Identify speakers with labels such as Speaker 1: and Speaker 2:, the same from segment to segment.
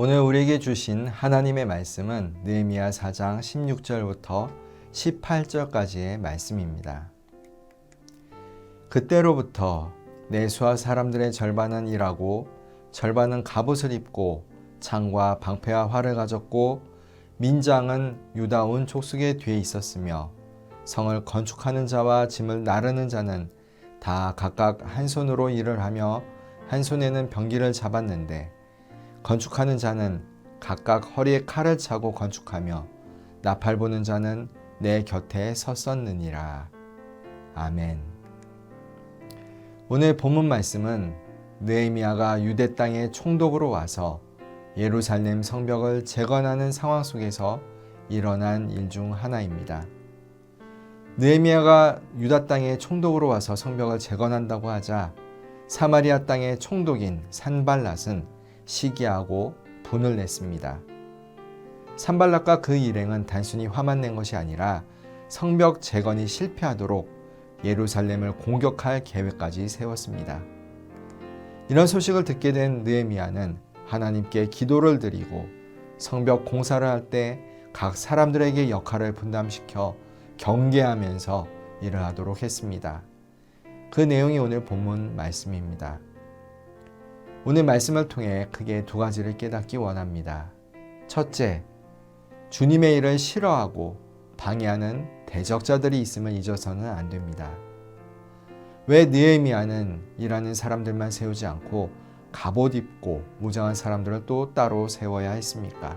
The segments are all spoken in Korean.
Speaker 1: 오늘 우리에게 주신 하나님의 말씀은 느헤미야 4장 16절부터 18절까지의 말씀입니다. 그때로부터 내수와 사람들의 절반은 일하고 절반은 갑옷을 입고 창과 방패와 활을 가졌고 민장은 유다 온 족속에 뒤에 있었으며 성을 건축하는 자와 짐을 나르는 자는 다 각각 한 손으로 일을 하며 한 손에는 병기를 잡았는데 건축하는 자는 각각 허리에 칼을 차고 건축하며 나팔 보는 자는 내 곁에 섰었느니라. 아멘. 오늘 본문 말씀은 느헤미야가 유대 땅에 총독으로 와서 예루살렘 성벽을 재건하는 상황 속에서 일어난 일 중 하나입니다. 느헤미야가 유다 땅에 총독으로 와서 성벽을 재건한다고 하자 사마리아 땅의 총독인 산발랏은 시기하고 분을 냈습니다. 산발락과 그 일행은 단순히 화만 낸 것이 아니라 성벽 재건이 실패하도록 예루살렘을 공격할 계획까지 세웠습니다. 이런 소식을 듣게 된 느헤미야는 하나님께 기도를 드리고 성벽 공사를 할 때 각 사람들에게 역할을 분담시켜 경계하면서 일을 하도록 했습니다. 그 내용이 오늘 본문 말씀입니다. 오늘 말씀을 통해 크게 두 가지를 깨닫기 원합니다. 첫째, 주님의 일을 싫어하고 방해하는 대적자들이 있음을 잊어서는 안 됩니다. 왜 느헤미야는 일하는 사람들만 세우지 않고 갑옷 입고 무장한 사람들을 또 따로 세워야 했습니까?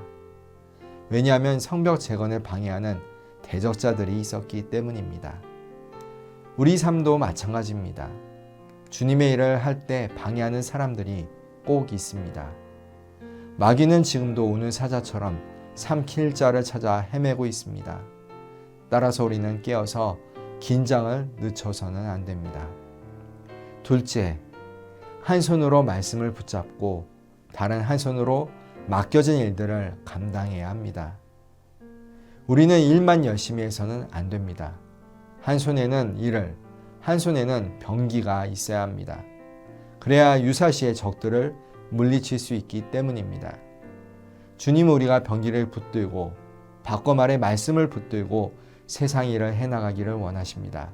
Speaker 1: 왜냐하면 성벽 재건을 방해하는 대적자들이 있었기 때문입니다. 우리 삶도 마찬가지입니다. 주님의 일을 할 때 방해하는 사람들이 꼭 있습니다. 마귀는 지금도 오늘 사자처럼 삼킬 자를 찾아 헤매고 있습니다. 따라서 우리는 깨어서 긴장을 늦춰서는 안 됩니다. 둘째, 한 손으로 말씀을 붙잡고 다른 한 손으로 맡겨진 일들을 감당해야 합니다. 우리는 일만 열심히 해서는 안 됩니다. 한 손에는 일을, 한 손에는 병기가 있어야 합니다. 그래야 유사시의 적들을 물리칠 수 있기 때문입니다. 주님은 우리가 병기를 붙들고 바꿔 말해 말씀을 붙들고 세상 일을 해나가기를 원하십니다.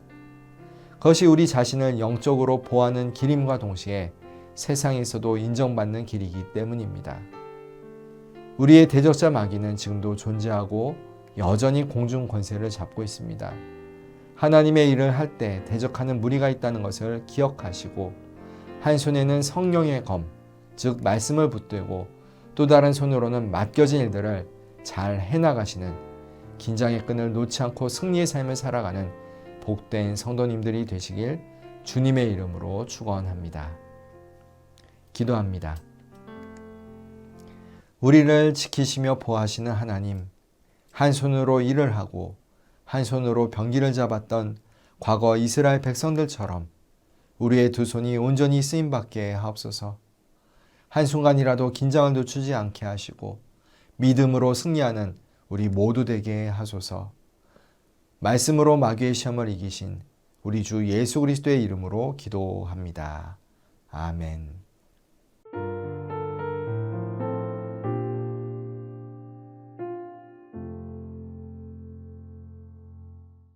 Speaker 1: 그것이 우리 자신을 영적으로 보하는 길임과 동시에 세상에서도 인정받는 길이기 때문입니다. 우리의 대적자 마귀는 지금도 존재하고 여전히 공중 권세를 잡고 있습니다. 하나님의 일을 할 때 대적하는 무리가 있다는 것을 기억하시고 한 손에는 성령의 검, 즉 말씀을 붙들고 또 다른 손으로는 맡겨진 일들을 잘 해나가시는 긴장의 끈을 놓지 않고 승리의 삶을 살아가는 복된 성도님들이 되시길 주님의 이름으로 축원합니다. 기도합니다. 우리를 지키시며 보호하시는 하나님, 한 손으로 일을 하고 한 손으로 병기를 잡았던 과거 이스라엘 백성들처럼 우리의 두 손이 온전히 쓰임 받게 하옵소서. 한순간이라도 긴장을 늦추지 않게 하시고 믿음으로 승리하는 우리 모두 되게 하소서. 말씀으로 마귀의 시험을 이기신 우리 주 예수 그리스도의 이름으로 기도합니다. 아멘.